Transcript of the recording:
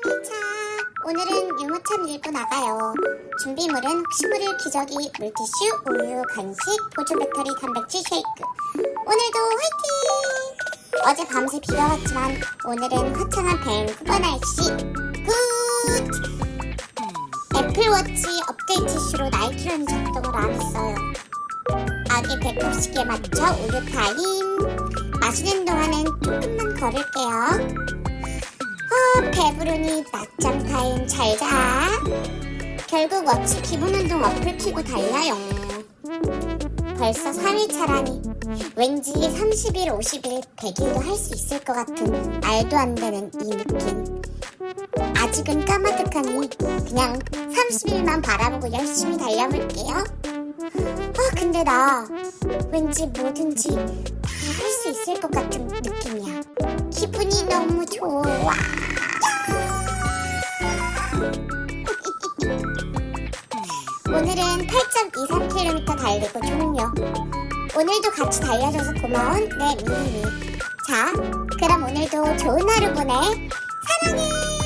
3일차. 오늘은 유모차 밀고 나가요. 준비물은 모를 기저귀, 물티슈, 우유, 간식, 보조 배터리, 단백질 쉐이크. 오늘도 화이팅! 어제 밤새 비가 왔지만 오늘은 화창한 밴쿠버 날씨. 굿! 애플워치 업데이트 이슈로 나이키런 작동을 안 했어요. 아기 배꼽시계 맞춰 우유 타임. 마시는 동안은 조금만 걸을게요. 어, 배부르니 낮잠 타임 잘 자. 결국 워치 기본 운동 어플 키고 달려요. 벌써 3일 차라니. 왠지 30일, 50일, 100일도 할 수 있을 것 같은 말도 안 되는 이 느낌. 아직은 까마득하니 그냥 30일만 바라보고 열심히 달려볼게요. 아, 근데 나 왠지 뭐든지 다 할 수 있을 것 같은 느낌이야. 기분이 너무 좋아. 오늘은 8.23km 달리고 종료. 오늘도 같이 달려줘서 고마운 내 미미. 자, 그럼 오늘도 좋은 하루 보내. 사랑해.